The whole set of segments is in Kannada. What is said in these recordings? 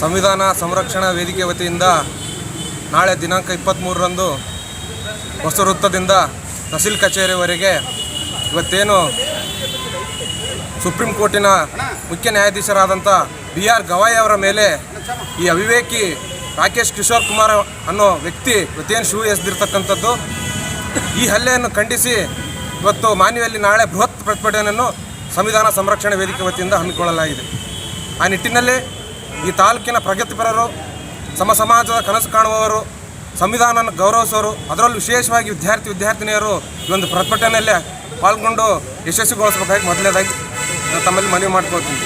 ಸಂವಿಧಾನ ಸಂರಕ್ಷಣಾ ವೇದಿಕೆ ವತಿಯಿಂದ ನಾಳೆ ದಿನಾಂಕ ಇಪ್ಪತ್ತ್ಮೂರರಂದು ಹೊಸ ವೃತ್ತದಿಂದ ತಹಸೀಲ್ ಕಚೇರಿವರೆಗೆ ಇವತ್ತೇನು ಸುಪ್ರೀಂ ಕೋರ್ಟಿನ ಮುಖ್ಯ ನ್ಯಾಯಾಧೀಶರಾದಂಥ ಬಿ ಆರ್ ಗವಾಯಿ ಅವರ ಮೇಲೆ ಈ ಅವಿವೇಕಿ ರಾಕೇಶ್ ಕಿಶೋರ್ ಕುಮಾರ್ ಅನ್ನೋ ವ್ಯಕ್ತಿ ಇವತ್ತೇನು ಶೂ ಎಸೆದಿರ್ತಕ್ಕಂಥದ್ದು, ಈ ಹಲ್ಲೆಯನ್ನು ಖಂಡಿಸಿ ಇವತ್ತು ಮಾನ್ಯದಲ್ಲಿ ನಾಳೆ ಬೃಹತ್ ಪ್ರತಿಭಟನೆಯನ್ನು ಸಂವಿಧಾನ ಸಂರಕ್ಷಣೆ ವೇದಿಕೆ ವತಿಯಿಂದ ಹಮ್ಮಿಕೊಳ್ಳಲಾಗಿದೆ. ಆ ನಿಟ್ಟಿನಲ್ಲಿ ಈ ತಾಲೂಕಿನ ಪ್ರಗತಿಪರರು ಸಮ ಸಮಾಜದ ಕನಸು ಕಾಣುವವರು ಸಂವಿಧಾನ ಗೌರವಿಸೋರು ಅದರಲ್ಲೂ ವಿಶೇಷವಾಗಿ ವಿದ್ಯಾರ್ಥಿ ವಿದ್ಯಾರ್ಥಿನಿಯರು ಈ ಒಂದು ಪ್ರತಿಭಟನೆಯಲ್ಲೇ ಪಾಲ್ಗೊಂಡು ಯಶಸ್ವಿಗೊಳಿಸಬೇಕಾಗಿ ಮೊದಲನೇದಾಗಿ ತಮ್ಮಲ್ಲಿ ಮನವಿ ಮಾಡ್ಕೊಳ್ತೀನಿ.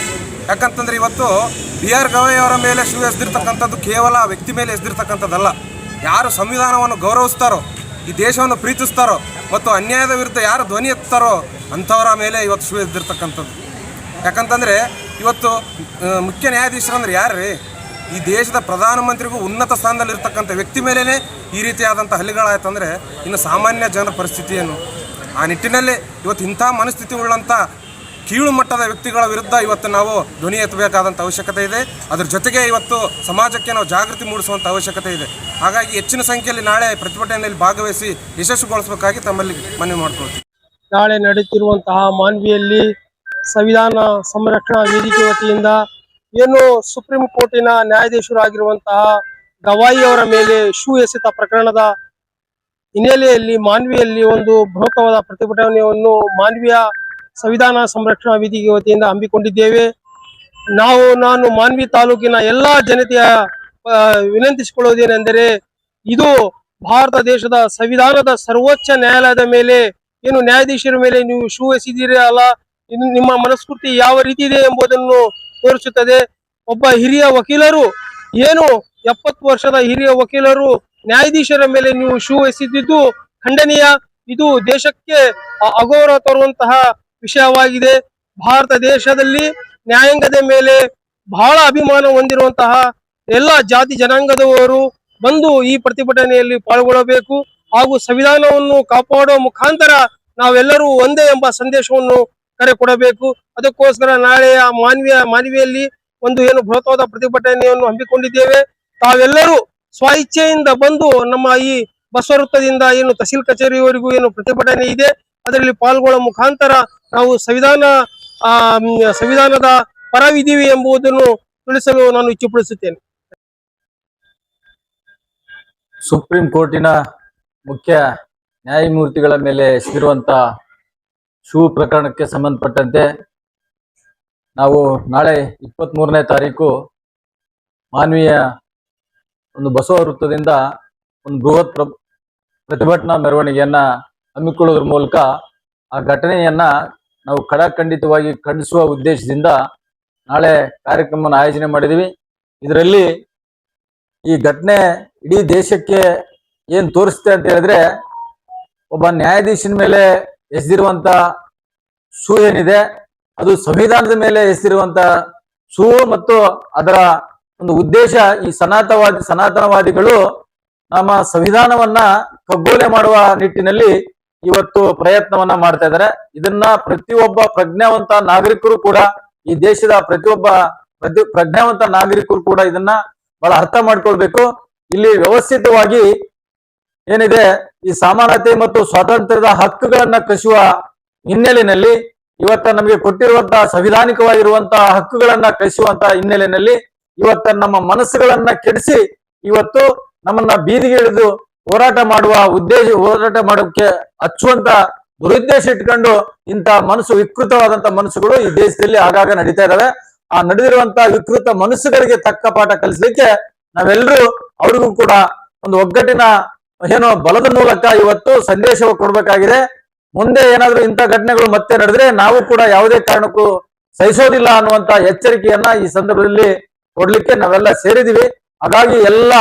ಯಾಕಂತಂದ್ರೆ ಇವತ್ತು ಬಿ ಆರ್ ಗವಾಯಿ ಅವರ ಮೇಲೆ ಶೂ ಎಸ್ದಿರ್ತಕ್ಕಂಥದ್ದು ಕೇವಲ ವ್ಯಕ್ತಿ ಮೇಲೆ ಎಸ್ದಿರ್ತಕ್ಕಂಥದ್ದಲ್ಲ. ಯಾರು ಸಂವಿಧಾನವನ್ನು ಗೌರವಿಸ್ತಾರೋ, ಈ ದೇಶವನ್ನು ಪ್ರೀತಿಸ್ತಾರೋ, ಮತ್ತು ಅನ್ಯಾಯದ ವಿರುದ್ಧ ಯಾರು ಧ್ವನಿ ಎತ್ತಾರೋ ಅಂಥವರ ಮೇಲೆ ಇವತ್ತು ಶೂ ಎದ್ದಿರ್ತಕ್ಕಂಥದ್ದು ಯಾಕಂತಂದರೆ ಇವತ್ತು ಮುಖ್ಯ ಮುಖ್ಯ ನ್ಯಾಯಾಧೀಶರಂದ್ರೆ ಯಾರು ರೀ ಈ ದೇಶದ ಪ್ರಧಾನಮಂತ್ರಿಗೂ ಉನ್ನತ ಸ್ಥಾನದಲ್ಲಿರ್ತಕ್ಕಂಥ ವ್ಯಕ್ತಿ ಮೇಲೇ ಈ ರೀತಿಯಾದಂಥ ಹಲ್ಲೆಗಳಾಯ್ತಂದರೆ ಇನ್ನು ಸಾಮಾನ್ಯ ಜನರ ಪರಿಸ್ಥಿತಿ ಏನು? ಆ ನಿಟ್ಟಿನಲ್ಲಿ ಇವತ್ತು ಇಂಥ ಮನಸ್ಥಿತಿ ಉಳ್ಳಂಥ ಕೀಳು ಮಟ್ಟದ ವ್ಯಕ್ತಿಗಳ ವಿರುದ್ಧ ಇವತ್ತು ನಾವು ಧ್ವನಿ ಎತ್ತಬೇಕಾದಂಥ ಅವಶ್ಯಕತೆ ಇದೆ. ಅದರ ಜೊತೆಗೆ ಇವತ್ತು ಸಮಾಜಕ್ಕೆ ನಾವು ಜಾಗೃತಿ ಮೂಡಿಸುವಂಥ ಅವಶ್ಯಕತೆ ಇದೆ. ಹಾಗಾಗಿ ಹೆಚ್ಚಿನ ಸಂಖ್ಯೆಯಲ್ಲಿ ನಾಳೆ ಪ್ರತಿಭಟನೆಯಲ್ಲಿ ಭಾಗವಹಿಸಿ ಯಶಸ್ಸುಗೊಳಿಸಬೇಕಾಗಿ ತಮ್ಮಲ್ಲಿ ಮನವಿ ಮಾಡ್ಕೊಳ್ತೀವಿ. ನಾಳೆ ನಡೆಯುತ್ತಿರುವಂತಹ ಮಾನ್ವಿಯಲ್ಲಿ ಸಂವಿಧಾನ ಸಂರಕ್ಷಣಾ ವೇದಿಕೆ ವತಿಯಿಂದ ಏನು ಸುಪ್ರೀಂ ಕೋರ್ಟಿನ ನ್ಯಾಯಾಧೀಶರಾಗಿರುವಂತಹ ಗವಾಯಿ ಅವರ ಮೇಲೆ ಶೂ ಎಸೆತ ಪ್ರಕರಣದ ಹಿನ್ನೆಲೆಯಲ್ಲಿ, ಮಾನ್ವಿಯಲ್ಲಿ ಒಂದು ಬೃಹತ್ತವಾದ ಪ್ರತಿಭಟನೆಯನ್ನು ಮಾನ್ವಿಯ ಸಂವಿಧಾನ ಸಂರಕ್ಷಣಾ ವೇದಿಕೆ ವತಿಯಿಂದ ಹಮ್ಮಿಕೊಂಡಿದ್ದೇವೆ. ನಾವು, ನಾನು ಮಾನ್ವಿ ತಾಲೂಕಿನ ಎಲ್ಲಾ ಜನತೆಯ ವಿನಂತಿಸಿಕೊಳ್ಳುವುದೇನೆಂದರೆ ಇದು ಭಾರತ ದೇಶದ ಸಂವಿಧಾನದ ಸರ್ವೋಚ್ಚ ನ್ಯಾಯಾಲಯದ ಮೇಲೆ, ಏನು ನ್ಯಾಯಾಧೀಶರ ಮೇಲೆ ನೀವು ಶೂ ಎಸೆದಿರಿ ಅಲ್ಲ ನಿಮ್ಮ ಮನಸ್ಫೂರ್ತಿ ಯಾವ ರೀತಿ ಇದೆ ಎಂಬುದನ್ನು ತೋರಿಸುತ್ತದೆ. ಒಬ್ಬ ಹಿರಿಯ ವಕೀಲರು ಏನು ಎಪ್ಪತ್ತು ವರ್ಷದ ಹಿರಿಯ ವಕೀಲರು ನ್ಯಾಯಾಧೀಶರ ಮೇಲೆ ನೀವು ಶೂ ಎಸೆದಿದ್ದು ಖಂಡನೀಯ. ಇದು ದೇಶಕ್ಕೆ ಅಗೌರವ ತರುವಂತಹ ವಿಷಯವಾಗಿದೆ. ಭಾರತ ದೇಶದಲ್ಲಿ ನ್ಯಾಯಾಂಗದ ಮೇಲೆ ಬಹಳ ಅಭಿಮಾನ ಹೊಂದಿರುವಂತಹ ಎಲ್ಲ ಜಾತಿ ಜನಾಂಗದವರು ಬಂದು ಈ ಪ್ರತಿಭಟನೆಯಲ್ಲಿ ಪಾಲ್ಗೊಳ್ಳಬೇಕು. ಹಾಗೂ ಸಂವಿಧಾನವನ್ನು ಕಾಪಾಡುವ ಮುಖಾಂತರ ನಾವೆಲ್ಲರೂ ಒಂದೇ ಎಂಬ ಸಂದೇಶವನ್ನು ಕರೆ ಕೊಡಬೇಕು. ಅದಕ್ಕೋಸ್ಕರ ನಾಳೆ ಆ ಮಾನವೀಯ, ಮಾನವಿಯಲ್ಲಿ ಒಂದು ಏನು ಬೃಹತ್ವಾದ ಪ್ರತಿಭಟನೆಯನ್ನು ಹಮ್ಮಿಕೊಂಡಿದ್ದೇವೆ. ತಾವೆಲ್ಲರೂ ಸ್ವ ಇಚ್ಛೆಯಿಂದ ಬಂದು ನಮ್ಮ ಈ ಬಸ್ ವೃತ್ತದಿಂದ ಏನು ತಹಸೀಲ್ ಕಚೇರಿವರೆಗೂ ಏನು ಪ್ರತಿಭಟನೆ ಇದೆ, ಅದರಲ್ಲಿ ಪಾಲ್ಗೊಳ್ಳುವ ಮುಖಾಂತರ ನಾವು ಸಂವಿಧಾನ, ಆ ಸಂವಿಧಾನದ ಪರವಿದ್ದೀವಿ ಎಂಬುದನ್ನು ತಿಳಿಸಲು ನಾನು ಇಚ್ಛೆಪಡಿಸುತ್ತೇನೆ. ಸುಪ್ರೀಂ ಕೋರ್ಟಿನ ಮುಖ್ಯ ನ್ಯಾಯಮೂರ್ತಿಗಳ ಮೇಲೆ ಎಸಗಿರುವಂತ ಶೂ ಪ್ರಕರಣಕ್ಕೆ ಸಂಬಂಧಪಟ್ಟಂತೆ ನಾವು ನಾಳೆ ಇಪ್ಪತ್ತ್ ಮೂರನೇ ತಾರೀಕು ಮಾನವೀಯ ಒಂದು ಬಸವ ವೃತ್ತದಿಂದ ಒಂದು ಬೃಹತ್ ಪ್ರ, ಪ್ರತಿಭಟನಾ ಮೆರವಣಿಗೆಯನ್ನ ಹಮ್ಮಿಕೊಳ್ಳೋದ್ರ ಮೂಲಕ ಆ ಘಟನೆಯನ್ನ ನಾವು ಕಡಾಖಂಡಿತವಾಗಿ ಖಂಡಿಸುವ ಉದ್ದೇಶದಿಂದ ನಾಳೆ ಕಾರ್ಯಕ್ರಮವನ್ನು ಆಯೋಜನೆ ಮಾಡಿದ್ದೀವಿ. ಇದರಲ್ಲಿ ಈ ಘಟನೆ ಇಡೀ ದೇಶಕ್ಕೆ ಏನು ತೋರಿಸುತ್ತೆ ಅಂತ ಹೇಳಿದ್ರೆ, ಒಬ್ಬ ನ್ಯಾಯಾಧೀಶನ ಮೇಲೆ ಎಸೆದಿರುವಂತ ಶೂ ಏನಿದೆ, ಅದು ಸಂವಿಧಾನದ ಮೇಲೆ ಎಸೆದಿರುವಂತ ಶೂ ಮತ್ತು ಅದರ ಒಂದು ಉದ್ದೇಶ ಈ ಸನಾತವಾದಿ ಸನಾತನವಾದಿಗಳು ನಮ್ಮ ಸಂವಿಧಾನವನ್ನ ಕಗ್ಗೋಲೆ ಮಾಡುವ ನಿಟ್ಟಿನಲ್ಲಿ ಇವತ್ತು ಪ್ರಯತ್ನವನ್ನ ಮಾಡ್ತಾ ಇದ್ದಾರೆ. ಇದನ್ನ ಪ್ರತಿಯೊಬ್ಬ ಪ್ರಜ್ಞಾವಂತ ನಾಗರಿಕರು ಕೂಡ, ಈ ದೇಶದ ಪ್ರತಿಯೊಬ್ಬ ಪ್ರತಿ, ಪ್ರಜ್ಞಾವಂತ ನಾಗರಿಕರು ಕೂಡ ಇದನ್ನ ಬಹಳ ಅರ್ಥ ಮಾಡ್ಕೊಳ್ಬೇಕು. ಇಲ್ಲಿ ವ್ಯವಸ್ಥಿತವಾಗಿ ಏನಿದೆ, ಈ ಸಮಾನತೆ ಮತ್ತು ಸ್ವಾತಂತ್ರ್ಯದ ಹಕ್ಕುಗಳನ್ನ ಕಸುವ ಹಿನ್ನೆಲೆಯಲ್ಲಿ, ಇವತ್ತ ನಮಗೆ ಕೊಟ್ಟಿರುವಂತಹ ಸಂವಿಧಾನಿಕವಾಗಿರುವಂತಹ ಹಕ್ಕುಗಳನ್ನ ಕಸುವಂತಹ ಹಿನ್ನೆಲೆಯಲ್ಲಿ ಇವತ್ತ ನಮ್ಮ ಮನಸ್ಸುಗಳನ್ನ ಕೆಡಿಸಿ ಇವತ್ತು ನಮ್ಮನ್ನ ಬೀದಿಗೆ ಇಳಿದು ಹೋರಾಟ ಮಾಡುವ ಉದ್ದೇಶ, ಹೋರಾಟ ಮಾಡೋಕೆ ಹಚ್ಚುವಂತ ದುರುದ್ದೇಶ ಇಟ್ಕೊಂಡು ಇಂತಹ ಮನಸ್ಸು, ವಿಕೃತವಾದಂತ ಮನಸ್ಸುಗಳು ಈ ದೇಶದಲ್ಲಿ ಆಗಾಗ ನಡೀತಾ ಇದಾವೆ. ಆ ನಡೆದಿರುವಂತ ವಿಕೃತ ಮನಸ್ಸುಗಳಿಗೆ ತಕ್ಕ ಪಾಠ ಕಲಿಸಲಿಕ್ಕೆ ನಾವೆಲ್ಲರೂ ಅವ್ರಿಗೂ ಕೂಡ ಒಂದು ಒಗ್ಗಟ್ಟಿನ ಏನೋ ಬಲದ ಮೂಲಕ ಇವತ್ತು ಸಂದೇಶವ ಕೊಡ್ಬೇಕಾಗಿದೆ. ಮುಂದೆ ಏನಾದ್ರೂ ಇಂಥ ಘಟನೆಗಳು ಮತ್ತೆ ನಡೆದ್ರೆ ನಾವು ಕೂಡ ಯಾವುದೇ ಕಾರಣಕ್ಕೂ ಸಹಿಸೋದಿಲ್ಲ ಅನ್ನುವಂತ ಎಚ್ಚರಿಕೆಯನ್ನ ಈ ಸಂದರ್ಭದಲ್ಲಿ ಕೊಡ್ಲಿಕ್ಕೆ ನಾವೆಲ್ಲ ಸೇರಿದೀವಿ ಹಾಗಾಗಿ ಎಲ್ಲ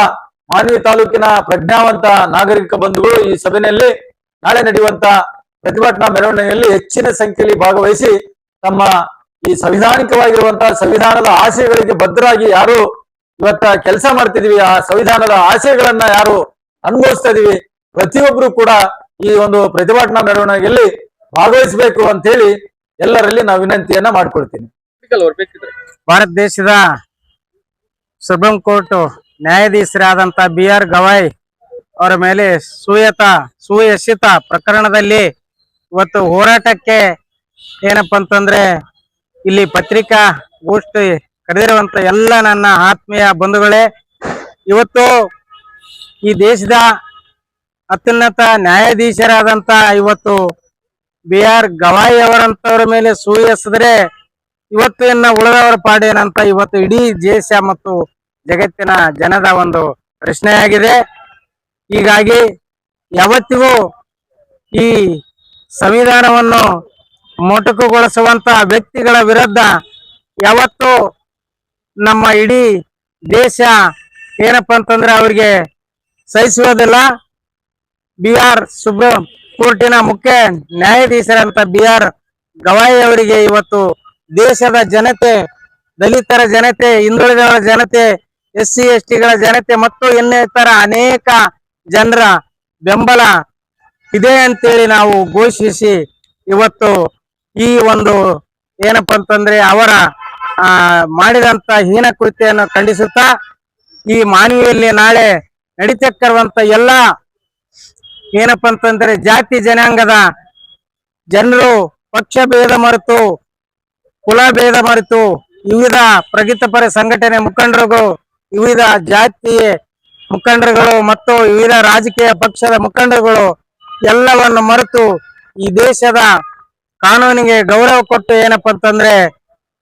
ಮಾನ್ವಿ ತಾಲೂಕಿನ ಪ್ರಜ್ಞಾವಂತ ನಾಗರಿಕ ಬಂಧುಗಳು ಈ ಸಭೆಯಲ್ಲಿ ನಾಳೆ ನಡೆಯುವಂತ ಪ್ರತಿಭಟನಾ ಮೆರವಣಿಗೆಯಲ್ಲಿ ಹೆಚ್ಚಿನ ಸಂಖ್ಯೆಯಲ್ಲಿ ಭಾಗವಹಿಸಿ ತಮ್ಮ ಈ ಸಂವಿಧಾನಿಕವಾಗಿರುವಂತಹ ಸಂವಿಧಾನದ ಆಶಯಗಳಿಗೆ ಭದ್ರಾಗಿ ಯಾರು ಇವತ್ತ ಕೆಲಸ ಮಾಡ್ತಿದೀವಿ ಆ ಸಂವಿಧಾನದ ಆಶಯಗಳನ್ನ ಯಾರು ಅನುಭವಿಸ್ತಾ ಇದೀವಿ. ಪ್ರತಿಯೊಬ್ರು ಕೂಡ ಈ ಒಂದು ಪ್ರತಿಭಟನಾ ಮೆರವಣಿಗೆಯಲ್ಲಿ ಭಾಗವಹಿಸಬೇಕು ಅಂತ ಹೇಳಿ ಎಲ್ಲರಲ್ಲಿ ನಾವು ವಿನಂತಿಯನ್ನ ಮಾಡ್ಕೊಳ್ತೀನಿ. ಭಾರತ ದೇಶದ ಸುಪ್ರೀಂ ಕೋರ್ಟ್ ನ್ಯಾಯಾಧೀಶರಾದಂತ ಬಿ ಆರ್ ಗವಾಯ್ ಅವರ ಮೇಲೆ ಸುಯತ ಸುಯಶಿತ ಪ್ರಕರಣದಲ್ಲಿ ಇವತ್ತು ಹೋರಾಟಕ್ಕೆ ಏನಪ್ಪಾ ಅಂತಂದ್ರೆ ಇಲ್ಲಿ ಪತ್ರಿಕಾ ಗೋಷ್ಠಿ ಕರೆದಿರುವಂತ ಎಲ್ಲ ನನ್ನ ಆತ್ಮೀಯ ಬಂಧುಗಳೇ ಇವತ್ತು ಈ ದೇಶದ ಅತ್ಯುನ್ನತ ನ್ಯಾಯಾಧೀಶರಾದಂತ ಇವತ್ತು ಬಿ ಆರ್ ಗವಾಯಿ ಅವರಂತವರ ಮೇಲೆ ಸುಳ್ಳು ಎಸೆದ್ರೆ ಇವತ್ತು ಇನ್ನ ಉಳಿದವರ ಪಾಡೇನಂತ ಇವತ್ತು ಇಡೀ ದೇಶ ಮತ್ತು ಜಗತ್ತಿನ ಜನದ ಒಂದು ಪ್ರಶ್ನೆಯಾಗಿದೆ. ಹೀಗಾಗಿ ಯಾವತ್ತಿಗೂ ಈ ಸಂವಿಧಾನವನ್ನು ಮೊಟಕುಗೊಳಿಸುವಂತ ವ್ಯಕ್ತಿಗಳ ವಿರುದ್ಧ ಯಾವತ್ತು ನಮ್ಮ ಇಡೀ ದೇಶ ಏನಪ್ಪ ಅಂತಂದ್ರೆ ಅವ್ರಿಗೆ ಸಹಿಸುವುದಿಲ್ಲ. ಬಿ ಆರ್ ಸುಬ್ರಹ್ಮ ಕೋರ್ಟಿನ ಮುಖ್ಯ ನ್ಯಾಯಾಧೀಶರಂತ ಬಿ ಆರ್ ಗವಾಯಿ ಅವರಿಗೆ ಇವತ್ತು ದೇಶದ ಜನತೆ, ದಲಿತರ ಜನತೆ, ಹಿಂದುಳಿದವರ ಜನತೆ ಎಸ್ ಸಿ ಎಸ್ ಟಿಗಳ ಜನತೆ ಮತ್ತು ಇನ್ನಿತರ ಅನೇಕ ಜನರ ಬೆಂಬಲ ಇದೆ ಅಂತೇಳಿ ನಾವು ಘೋಷಿಸಿ ಇವತ್ತು ಈ ಒಂದು ಏನಪ್ಪ ಅಂತಂದ್ರೆ ಅವರ ಮಾಡಿದಂತ ಹೀನ ಕೃತ್ಯವನ್ನು ಖಂಡಿಸುತ್ತಾ ಈ ಮಾನವಿಯಲ್ಲಿ ನಾಳೆ ನಡೀತಕ್ಕಿರುವಂತ ಎಲ್ಲ ಏನಪ್ಪ ಅಂತಂದ್ರೆ ಜಾತಿ ಜನಾಂಗದ ಜನರು ಪಕ್ಷ ಭೇದ ಮರೆತು, ಕುಲ ಭೇದ ಮರೆತು, ವಿವಿಧ ಪ್ರಗತಿಪರ ಸಂಘಟನೆ ಮುಖಂಡರುಗಳು, ವಿವಿಧ ಜಾತಿ ಮುಖಂಡರುಗಳು ಮತ್ತು ವಿವಿಧ ರಾಜಕೀಯ ಪಕ್ಷದ ಮುಖಂಡರುಗಳು ಎಲ್ಲವನ್ನು ಮರೆತು ಈ ದೇಶದ ಕಾನೂನಿಗೆ ಗೌರವ ಕೊಟ್ಟು ಏನಪ್ಪಾ ಅಂತಂದ್ರೆ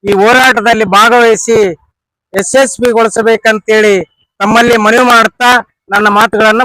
ಈ ಹೋರಾಟದಲ್ಲಿ ಭಾಗವಹಿಸಿ ಯಶಸ್ವಿಗೊಳಿಸಬೇಕಂತೇಳಿ ತಮ್ಮಲ್ಲಿ ಮನವಿ ಮಾಡ್ತಾ ನನ್ನ ಮಾತುಗಳನ್ನ